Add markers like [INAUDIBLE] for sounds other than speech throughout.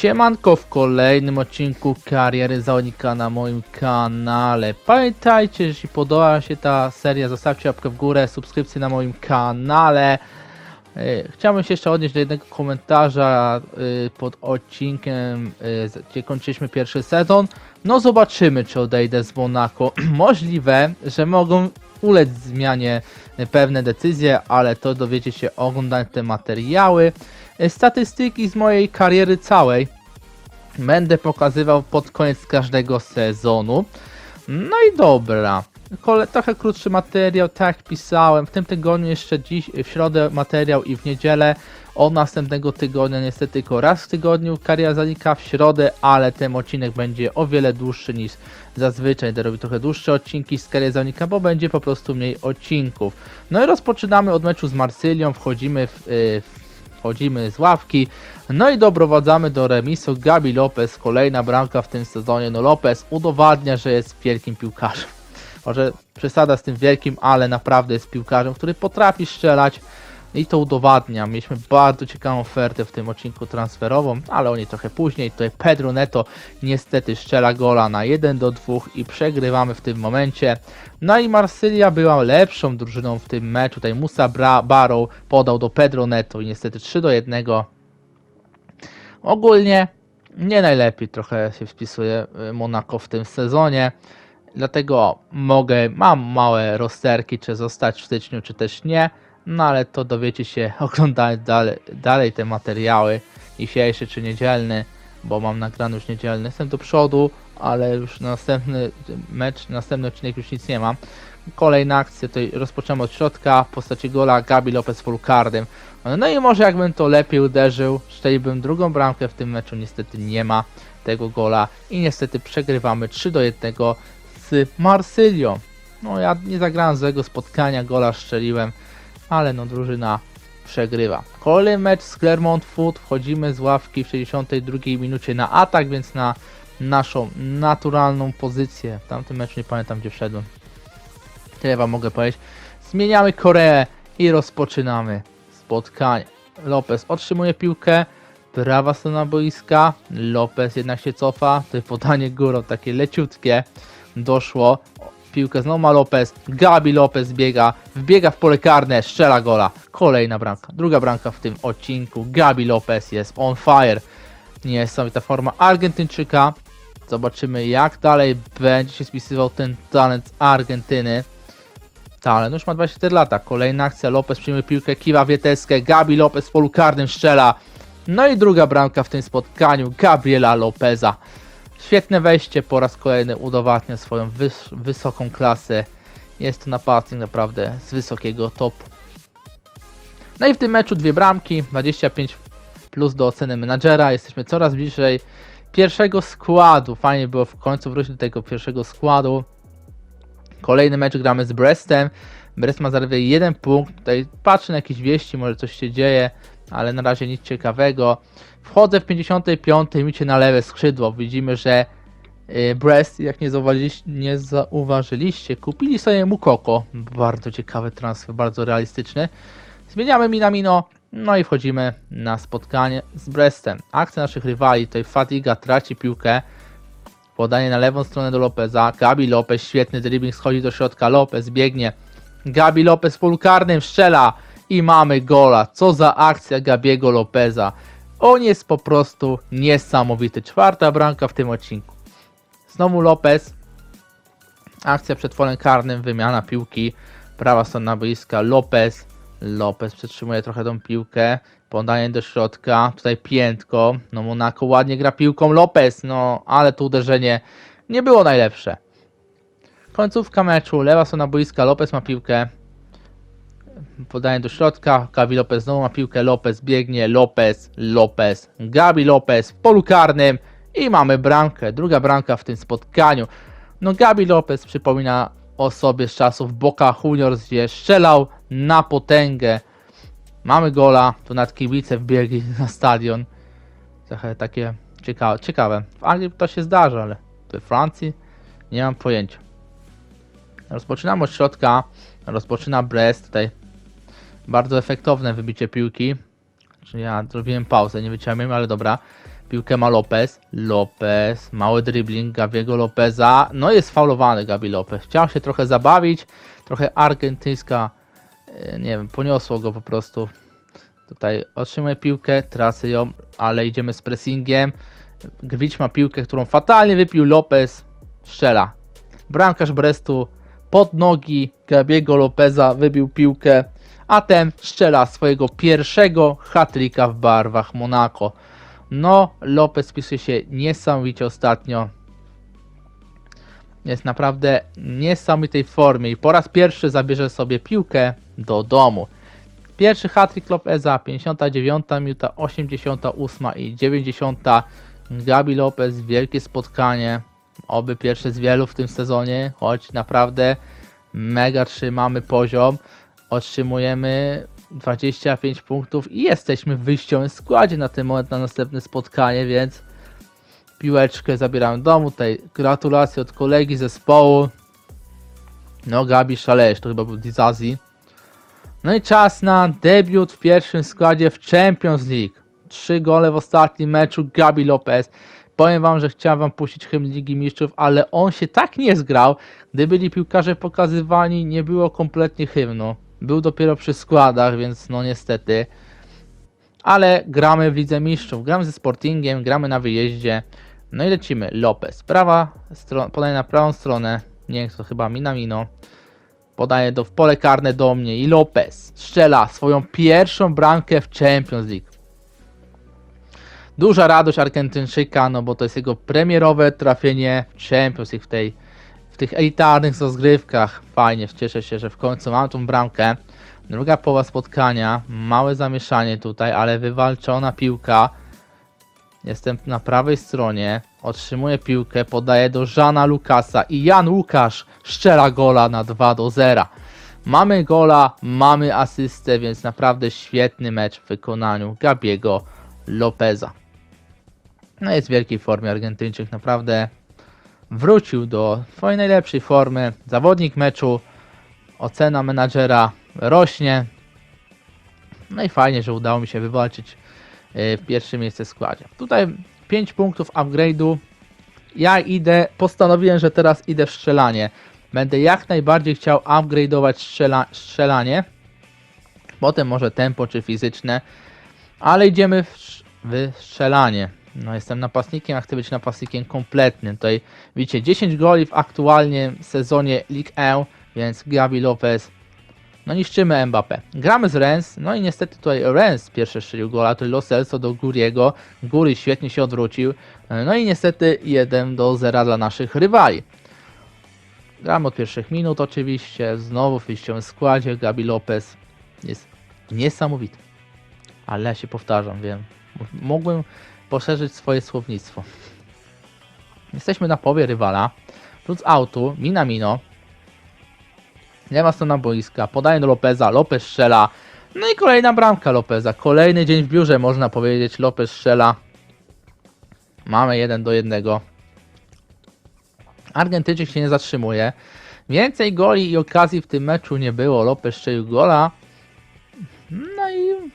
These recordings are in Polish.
Siemanko w kolejnym odcinku kariery zawodnika na moim kanale. Pamiętajcie, jeśli podoba się ta seria, zostawcie łapkę w górę, subskrypcję na moim kanale. E, Chciałbym się jeszcze odnieść do jednego komentarza e, pod odcinkiem, e, gdzie kończyliśmy pierwszy sezon. No zobaczymy, czy odejdę z Monaco. [CLEARS THROAT] Możliwe, że mogą ulec zmianie pewne decyzje, ale to dowiecie się oglądając te materiały. E, Statystyki z mojej kariery całej będę pokazywał pod koniec każdego sezonu. No i dobra. Kole, trochę krótszy materiał, tak pisałem. W tym tygodniu jeszcze dziś, w środę materiał i w niedzielę. Od następnego tygodnia niestety tylko raz w tygodniu kariera zanika w środę, ale ten odcinek będzie o wiele dłuższy niż zazwyczaj. Będę robił trochę dłuższe odcinki z kariery zanika, bo będzie po prostu mniej odcinków. No i rozpoczynamy od meczu z Marsylią. Wchodzimy w, y, wchodzimy z ławki. No i doprowadzamy do remisu Gabi Lopez, kolejna bramka w tym sezonie. No Lopez udowadnia, że jest wielkim piłkarzem. Może przesada z tym wielkim, ale naprawdę jest piłkarzem, który potrafi strzelać i to udowadnia. Mieliśmy bardzo ciekawą ofertę w tym odcinku transferową, ale o niej trochę później. Tutaj Pedro Neto niestety strzela gola na 1 do 2 i przegrywamy w tym momencie. No i Marsylia była lepszą drużyną w tym meczu. Tutaj Musa Bra Barrow podał do Pedro Neto i niestety 3 do 1. Ogólnie nie najlepiej trochę się wpisuje y, Monaco w tym sezonie. Dlatego mogę, mam małe rozterki, czy zostać w styczniu, czy też nie. No ale to dowiecie się [LAUGHS] oglądając dalej, dalej te materiały, dzisiejszy czy niedzielny, bo mam nagrany już niedzielny. Jestem do przodu, ale już następny mecz, następny odcinek już nic nie mam. Kolejna akcja, tutaj rozpoczynamy od środka, w postaci gola Gabi Lopez full cardem. No i może jakbym to lepiej uderzył, strzeliłbym drugą bramkę w tym meczu, niestety nie ma tego gola i niestety przegrywamy 3 do 1 z Marsylią. No ja nie zagrałem złego spotkania, gola strzeliłem, ale no drużyna przegrywa. Kolejny mecz z Clermont Foot, wchodzimy z ławki w 62 minucie na atak, więc na naszą naturalną pozycję. W tamtym meczu nie pamiętam gdzie wszedłem. Tyle wam mogę powiedzieć. Zmieniamy Koreę i rozpoczynamy spotkanie. Lopez otrzymuje piłkę, prawa strona boiska, Lopez jednak się cofa, to podanie górą takie leciutkie, doszło, piłkę znowu ma Lopez, Gabi Lopez biega, wbiega w pole karne, strzela gola, kolejna bramka, druga bramka w tym odcinku, Gabi Lopez jest on fire, niesamowita forma Argentyńczyka, zobaczymy jak dalej będzie się spisywał ten talent Argentyny, Talent już ma 24 lata. Kolejna akcja. Lopez przyjmuje piłkę, kiwa wieteskę. Gabi Lopez w polu karnym strzela. No i druga bramka w tym spotkaniu. Gabriela Lopeza. Świetne wejście. Po raz kolejny udowadnia swoją wys wysoką klasę. Jest to napastnik naprawdę z wysokiego topu. No i w tym meczu dwie bramki. 25 plus do oceny menadżera. Jesteśmy coraz bliżej pierwszego składu. Fajnie było w końcu wrócić do tego pierwszego składu. Kolejny mecz gramy z Brestem. Brest ma zaledwie jeden punkt. Tutaj patrzę na jakieś wieści, może coś się dzieje, ale na razie nic ciekawego. Wchodzę w 55 minucie na lewe skrzydło. Widzimy, że y, Brest, jak nie nie zauważyliście, kupili sobie Mukoko. Bardzo ciekawy transfer, bardzo realistyczny. Zmieniamy Minamino, no i wchodzimy na spotkanie z Brestem. Akcja naszych rywali, tutaj Fatiga traci piłkę. Podanie na lewą stronę do Lopeza. Gabi Lopez, świetny dribbling, schodzi do środka. Lopez biegnie. Gabi Lopez w polu karnym strzela i mamy gola. Co za akcja Gabiego Lopeza. On jest po prostu niesamowity. Czwarta bramka w tym odcinku. Znowu Lopez. Akcja przed polem karnym, wymiana piłki. Prawa strona boiska. Lopez. Lopez przetrzymuje trochę tą piłkę. Podanie do środka. Tutaj piętko. No Monaco ładnie gra piłką. Lopez. No ale to uderzenie nie było najlepsze. Końcówka meczu. Lewa strona boiska. Lopez ma piłkę. Podanie do środka. Gabi Lopez znowu ma piłkę. Lopez biegnie. Lopez. Lopez. Gabi Lopez w polu karnym. I mamy bramkę. Druga bramka w tym spotkaniu. No Gabi Lopez przypomina o sobie z czasów Boca Juniors, gdzie strzelał na potęgę. Mamy gola, tu nad kibice wbiegli [LAUGHS] na stadion. Trochę takie ciekawe. ciekawe. W Anglii to się zdarza, ale we Francji nie mam pojęcia. Rozpoczynamy od środka. Rozpoczyna Brest. Tutaj bardzo efektowne wybicie piłki. Czy ja zrobiłem pauzę, nie wyciąłem, ale dobra. Piłkę ma Lopez. Lopez, mały dribbling Gabiego Lopeza. No jest faulowany Gabi Lopez. Chciał się trochę zabawić. Trochę argentyńska, e, nie wiem, poniosło go po prostu. Tutaj otrzymuje piłkę, tracę ją, ale idziemy z pressingiem. Grwicz ma piłkę, którą fatalnie wypił Lopez. Strzela. Bramkarz Brestu pod nogi Gabiego Lopeza wybił piłkę, a ten strzela swojego pierwszego hat-tricka w barwach Monaco. No, Lopez spisuje się niesamowicie ostatnio. Jest naprawdę niesamowitej formie i po raz pierwszy zabierze sobie piłkę do domu. Pierwszy hat-trick Lopeza, 59 minuta, 88 i 90. Gabi Lopez, wielkie spotkanie. Oby pierwsze z wielu w tym sezonie, choć naprawdę mega trzymamy poziom. Otrzymujemy 25 punktów i jesteśmy w wyjściowym składzie na ten moment na następne spotkanie, więc piłeczkę zabieram do domu. Tutaj gratulacje od kolegi zespołu. No Gabi szalejesz, to chyba był Dizazi. No i czas na debiut w pierwszym składzie w Champions League. Trzy gole w ostatnim meczu Gabi Lopez. Powiem wam, że chciałem wam puścić hymn Ligi Mistrzów, ale on się tak nie zgrał. Gdy byli piłkarze pokazywani, nie było kompletnie hymnu. Był dopiero przy składach, więc no niestety. Ale gramy w Lidze Mistrzów, gramy ze Sportingiem, gramy na wyjeździe. No i lecimy. Lopez. Prawa strona, podaje na prawą stronę. Nie wiem, to chyba Minamino. Podaje do, w pole karne do mnie i Lopez strzela swoją pierwszą bramkę w Champions League. Duża radość Argentyńczyka, no bo to jest jego premierowe trafienie w Champions League w tej tych elitarnych rozgrywkach. Fajnie, cieszę się, że w końcu mam tą bramkę. Druga połowa spotkania, małe zamieszanie tutaj, ale wywalczona piłka. Jestem na prawej stronie, otrzymuję piłkę, podaję do Żana Lukasa i Jan Łukasz strzela gola na 2 do 0. Mamy gola, mamy asystę, więc naprawdę świetny mecz w wykonaniu Gabiego Lopeza. No jest w wielkiej formie Argentyńczyk, naprawdę wrócił do swojej najlepszej formy. Zawodnik meczu, ocena menadżera rośnie. No i fajnie, że udało mi się wywalczyć e, pierwsze miejsce w składzie. Tutaj 5 punktów upgrade'u. Ja idę, postanowiłem, że teraz idę w strzelanie. Będę jak najbardziej chciał upgrade'ować strzela, strzelanie. Potem może tempo czy fizyczne. Ale idziemy w, w strzelanie. No jestem napastnikiem, a chcę być napastnikiem kompletnym. Tutaj widzicie 10 goli w aktualnie sezonie League E, więc Gabi Lopez. No niszczymy Mbappé. Gramy z Rennes, no i niestety tutaj Rennes pierwszy strzelił gola, to Lo Celso do Guriego. Guri świetnie się odwrócił. No i niestety 1 do 0 dla naszych rywali. Gramy od pierwszych minut oczywiście, znowu w wyjściowym składzie Gabi Lopez jest niesamowity. Ale ja się powtarzam, wiem. Mógłbym poszerzyć swoje słownictwo. Jesteśmy na połowie rywala. Plus autu, Minamino. Nie ma strona boiska. Podaje do Lopeza. Lopez strzela. No i kolejna bramka Lopeza. Kolejny dzień w biurze, można powiedzieć. Lopez strzela. Mamy 1 do 1. Argentyńczyk się nie zatrzymuje. Więcej goli i okazji w tym meczu nie było. Lopez strzelił gola.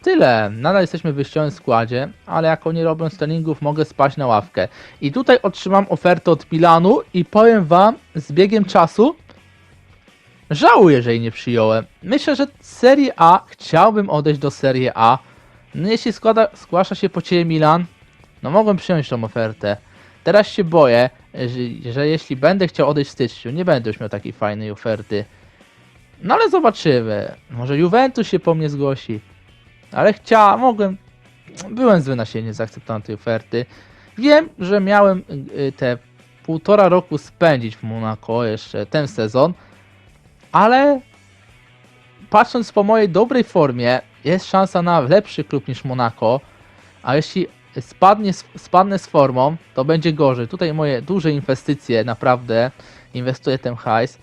Tyle. Nadal jesteśmy w wyjściowym składzie, ale jako nie robię treningów, mogę spać na ławkę. I tutaj otrzymam ofertę od Milanu i powiem wam, z biegiem czasu żałuję, że jej nie przyjąłem. Myślę, że Serie A chciałbym odejść do Serie A. No jeśli składa, zgłasza się po ciebie Milan, no mogłem przyjąć tą ofertę. Teraz się boję, że, że jeśli będę chciał odejść w styczniu, nie będę już miał takiej fajnej oferty. No ale zobaczymy. Może Juventus się po mnie zgłosi. Ale chciałem, mogłem. Byłem zły na siebie, zaakceptowałem tej oferty. Wiem, że miałem y, te półtora roku spędzić w Monaco jeszcze ten sezon, ale patrząc po mojej dobrej formie, jest szansa na lepszy klub niż Monaco. A jeśli spadnie, spadnę z formą, to będzie gorzej. Tutaj moje duże inwestycje, naprawdę inwestuję ten hajs.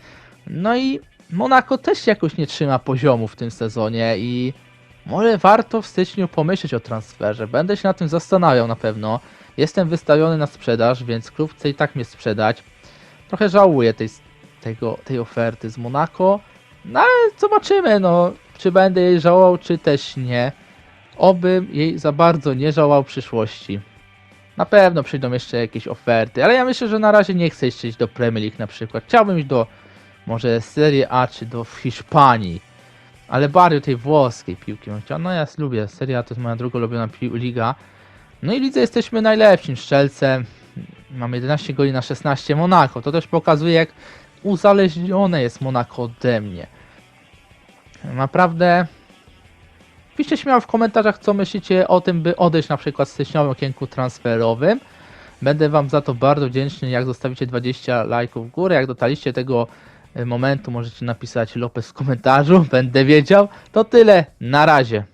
No i Monaco też jakoś nie trzyma poziomu w tym sezonie i może warto w styczniu pomyśleć o transferze. Będę się na tym zastanawiał na pewno. Jestem wystawiony na sprzedaż, więc klub chce i tak mnie sprzedać. Trochę żałuję tej, tego, tej oferty z Monaco, no ale zobaczymy, no, czy będę jej żałował, czy też nie. Oby jej za bardzo nie żałował w przyszłości. Na pewno przyjdą jeszcze jakieś oferty, ale ja myślę, że na razie nie chcę iść do Premier League na przykład. Chciałbym iść do może Serie A czy do Hiszpanii, ale bardziej tej włoskiej piłki. No ja lubię, Serie A to jest moja druga ulubiona liga. No i lidze jesteśmy najlepszym strzelcem. Mam 11 goli na 16 Monako. To też pokazuje jak uzależnione jest Monako ode mnie. Naprawdę Piszcie śmiało w komentarzach, co myślicie o tym, by odejść na przykład w styczniowym okienku transferowym. Będę Wam za to bardzo wdzięczny, jak zostawicie 20 lajków w górę. Jak dotarliście tego momentu, możecie napisać Lopez w komentarzu, [LAUGHS] będę wiedział. To tyle, na razie.